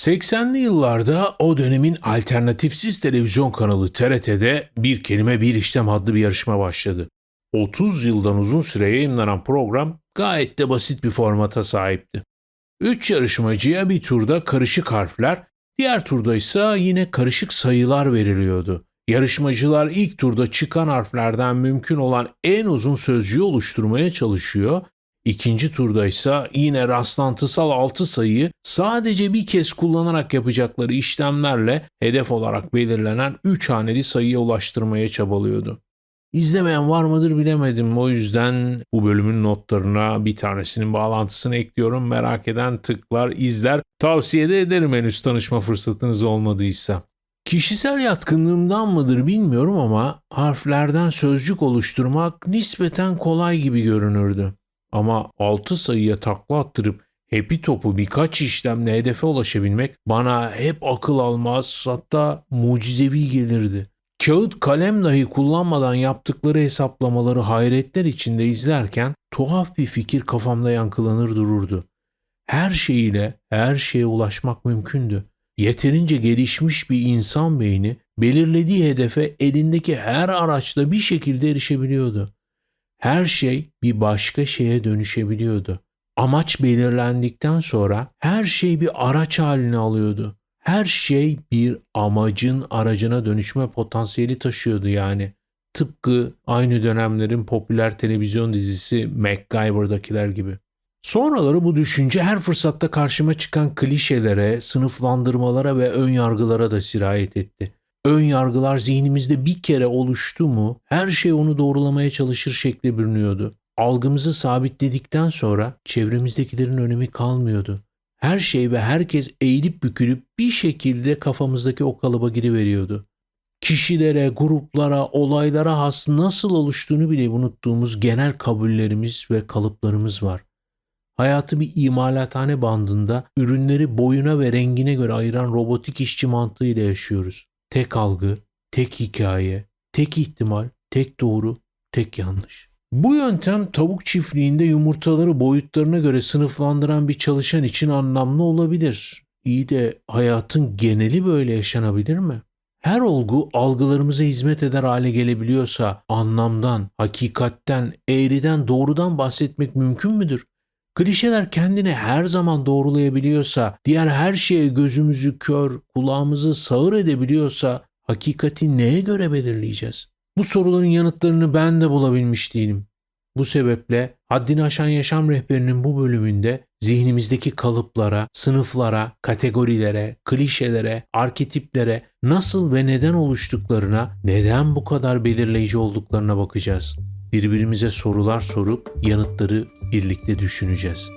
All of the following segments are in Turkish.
80'li yıllarda o dönemin alternatifsiz televizyon kanalı TRT'de Bir Kelime Bir İşlem adlı bir yarışma başladı. 30 yıldan uzun süre yayınlanan program gayet de basit bir formata sahipti. 3 yarışmacıya bir turda karışık harfler, diğer turda ise yine karışık sayılar veriliyordu. Yarışmacılar ilk turda çıkan harflerden mümkün olan en uzun sözcüğü oluşturmaya çalışıyor. İkinci turda ise yine rastlantısal 6 sayıyı sadece bir kez kullanarak yapacakları işlemlerle hedef olarak belirlenen 3 haneli sayıya ulaştırmaya çabalıyordu. İzlemeyen var mıdır bilemedim. O yüzden bu bölümün notlarına bir tanesinin bağlantısını ekliyorum. Merak eden tıklar, izler. Tavsiye de ederim henüz tanışma fırsatınız olmadıysa. Kişisel yatkınlığımdan mıdır bilmiyorum ama harflerden sözcük oluşturmak nispeten kolay gibi görünürdü. Ama 6 sayıya takla attırıp hepi topu birkaç işlemle hedefe ulaşabilmek bana hep akıl almaz hatta mucizevi gelirdi. Kağıt kalem dahi kullanmadan yaptıkları hesaplamaları hayretler içinde izlerken tuhaf bir fikir kafamda yankılanır dururdu. Her şeyiyle her şeye ulaşmak mümkündü. Yeterince gelişmiş bir insan beyni belirlediği hedefe elindeki her araçla bir şekilde erişebiliyordu. Her şey bir başka şeye dönüşebiliyordu. Amaç belirlendikten sonra her şey bir araç haline alıyordu. Her şey bir amacın aracına dönüşme potansiyeli taşıyordu yani. Tıpkı aynı dönemlerin popüler televizyon dizisi MacGyver'dakiler gibi. Sonraları bu düşünce her fırsatta karşıma çıkan klişelere, sınıflandırmalara ve ön yargılara da sirayet etti. Ön yargılar zihnimizde bir kere oluştu mu her şey onu doğrulamaya çalışır şekle bürünüyordu. Algımızı sabitledikten sonra çevremizdekilerin önemi kalmıyordu. Her şey ve herkes eğilip bükülüp bir şekilde kafamızdaki o kalıba giriveriyordu. Kişilere, gruplara, olaylara has nasıl oluştuğunu bile unuttuğumuz genel kabullerimiz ve kalıplarımız var. Hayatı bir imalathane bandında ürünleri boyuna ve rengine göre ayıran robotik işçi mantığıyla yaşıyoruz. Tek algı, tek hikaye, tek ihtimal, tek doğru, tek yanlış. Bu yöntem tavuk çiftliğinde yumurtaları boyutlarına göre sınıflandıran bir çalışan için anlamlı olabilir. İyi de hayatın geneli böyle yaşanabilir mi? Her olgu algılarımıza hizmet eder hale gelebiliyorsa anlamdan, hakikatten, eğriden, doğrudan bahsetmek mümkün müdür? Klişeler kendini her zaman doğrulayabiliyorsa, diğer her şeye gözümüzü kör, kulağımızı sağır edebiliyorsa hakikati neye göre belirleyeceğiz? Bu soruların yanıtlarını ben de bulabilmiş değilim. Bu sebeple Haddini Aşan Yaşam Rehberi'nin bu bölümünde zihnimizdeki kalıplara, sınıflara, kategorilere, klişelere, arketiplere nasıl ve neden oluştuklarına, neden bu kadar belirleyici olduklarına bakacağız. Birbirimize sorular sorup yanıtları birlikte düşüneceğiz.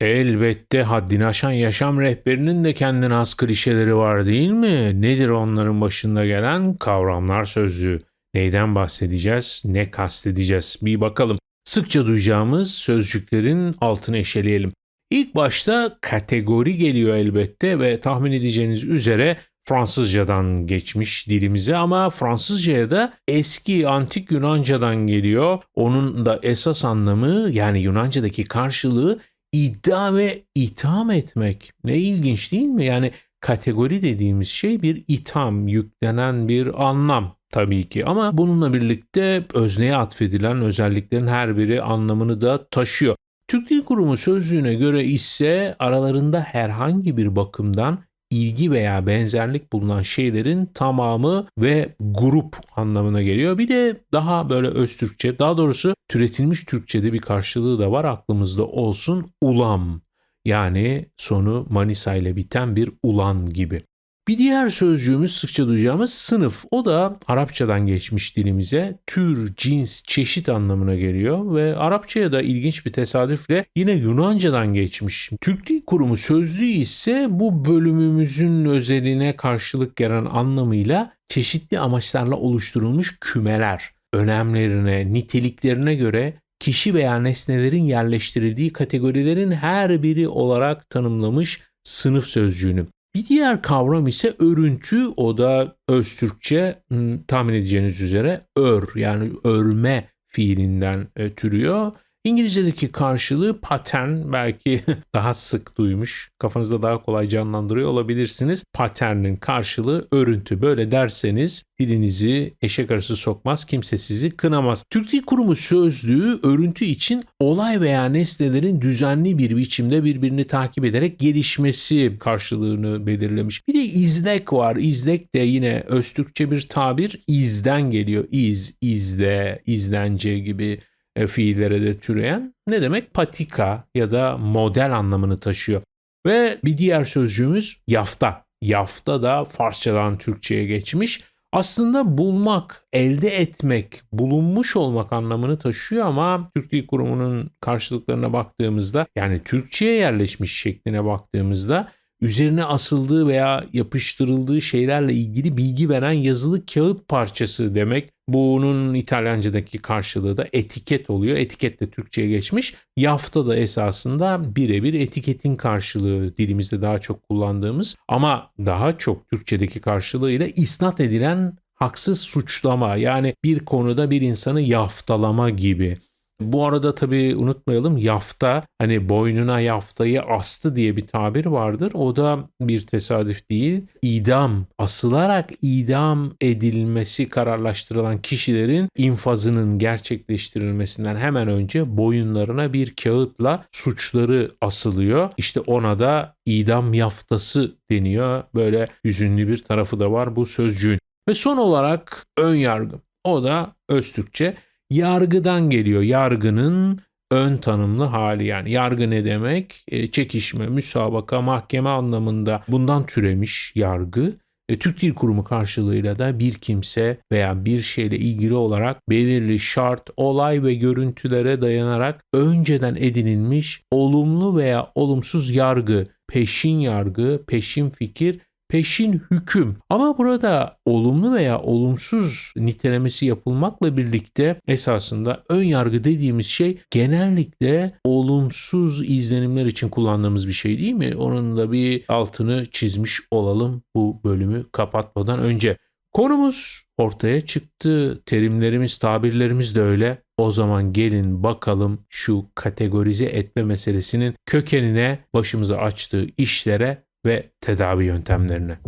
Elbette haddini aşan yaşam rehberinin de kendine has klişeleri var değil mi? Nedir onların başında gelen kavramlar sözlüğü? Neyden bahsedeceğiz? Ne kastedeceğiz? Bir bakalım. Sıkça duyacağımız sözcüklerin altını eşeleyelim. İlk başta kategori geliyor elbette ve tahmin edeceğiniz üzere Fransızcadan geçmiş dilimize ama Fransızcaya da eski antik Yunanca'dan geliyor. Onun da esas anlamı yani Yunanca'daki karşılığı iddia ve itham etmek. Ne ilginç değil mi? Yani kategori dediğimiz şey bir itham, yüklenen bir anlam tabii ki ama bununla birlikte özneye atfedilen özelliklerin her biri anlamını da taşıyor. Türk Dil Kurumu sözlüğüne göre ise aralarında herhangi bir bakımdan ilgi veya benzerlik bulunan şeylerin tamamı ve grup anlamına geliyor. Bir de daha böyle öz Türkçe, daha doğrusu türetilmiş Türkçe'de bir karşılığı da var aklımızda olsun. Ulam yani sonu Manisa ile biten bir ulan gibi. Bir diğer sözcüğümüz sıkça duyacağımız sınıf. O da Arapçadan geçmiş dilimize. Tür, cins, çeşit anlamına geliyor ve Arapçaya da ilginç bir tesadüfle yine Yunanca'dan geçmiş. Türk Dil Kurumu sözlüğü ise bu bölümümüzün özeline karşılık gelen anlamıyla çeşitli amaçlarla oluşturulmuş kümeler. Önemlerine, niteliklerine göre kişi veya nesnelerin yerleştirildiği kategorilerin her biri olarak tanımlamış sınıf sözcüğünü. Bir diğer kavram ise örüntü. O da Öztürkçe hmm, tahmin edeceğiniz üzere ör yani örme fiilinden e, türüyor. İngilizce'deki karşılığı pattern belki daha sık duymuş. Kafanızda daha kolay canlandırıyor olabilirsiniz. Pattern'in karşılığı örüntü. Böyle derseniz dilinizi eşek arası sokmaz, kimse sizi kınamaz. Türk Dil Kurumu sözlüğü örüntü için olay veya nesnelerin düzenli bir biçimde birbirini takip ederek gelişmesi karşılığını belirlemiş. Bir de izlek var. İzlek de yine Öztürkçe bir tabir. İzden geliyor. İz, izle, izlence gibi e, fiillere de türeyen ne demek? Patika ya da model anlamını taşıyor. Ve bir diğer sözcüğümüz yafta. Yafta da Farsçadan Türkçe'ye geçmiş. Aslında bulmak, elde etmek, bulunmuş olmak anlamını taşıyor ama Türk Dil Kurumu'nun karşılıklarına baktığımızda yani Türkçe'ye yerleşmiş şekline baktığımızda üzerine asıldığı veya yapıştırıldığı şeylerle ilgili bilgi veren yazılı kağıt parçası demek. Bunun İtalyanca'daki karşılığı da etiket oluyor. Etiket de Türkçe'ye geçmiş. Yafta da esasında birebir etiketin karşılığı dilimizde daha çok kullandığımız ama daha çok Türkçedeki karşılığıyla isnat edilen haksız suçlama yani bir konuda bir insanı yaftalama gibi. Bu arada tabii unutmayalım yafta hani boynuna yaftayı astı diye bir tabir vardır. O da bir tesadüf değil. İdam, asılarak idam edilmesi kararlaştırılan kişilerin infazının gerçekleştirilmesinden hemen önce boyunlarına bir kağıtla suçları asılıyor. İşte ona da idam yaftası deniyor. Böyle hüzünlü bir tarafı da var bu sözcüğün. Ve son olarak ön yargı. O da Öztürkçe yargıdan geliyor. Yargının ön tanımlı hali yani yargı ne demek? E, çekişme, müsabaka, mahkeme anlamında bundan türemiş yargı. E, Türk Dil Kurumu karşılığıyla da bir kimse veya bir şeyle ilgili olarak belirli şart, olay ve görüntülere dayanarak önceden edinilmiş olumlu veya olumsuz yargı, peşin yargı, peşin fikir peşin hüküm. Ama burada olumlu veya olumsuz nitelemesi yapılmakla birlikte esasında ön yargı dediğimiz şey genellikle olumsuz izlenimler için kullandığımız bir şey değil mi? Onun da bir altını çizmiş olalım bu bölümü kapatmadan önce. Konumuz ortaya çıktı. Terimlerimiz, tabirlerimiz de öyle. O zaman gelin bakalım şu kategorize etme meselesinin kökenine, başımıza açtığı işlere ve tedavi yöntemlerine.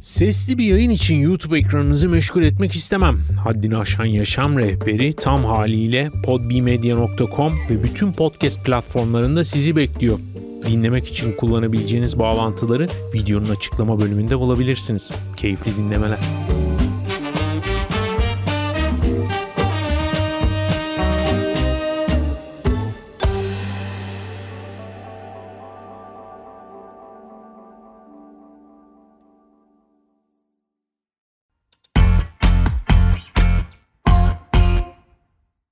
Sesli bir yayın için YouTube ekranınızı meşgul etmek istemem. Haddini aşan yaşam rehberi tam haliyle podbmedia.com ve bütün podcast platformlarında sizi bekliyor. Dinlemek için kullanabileceğiniz bağlantıları videonun açıklama bölümünde bulabilirsiniz. Keyifli dinlemeler.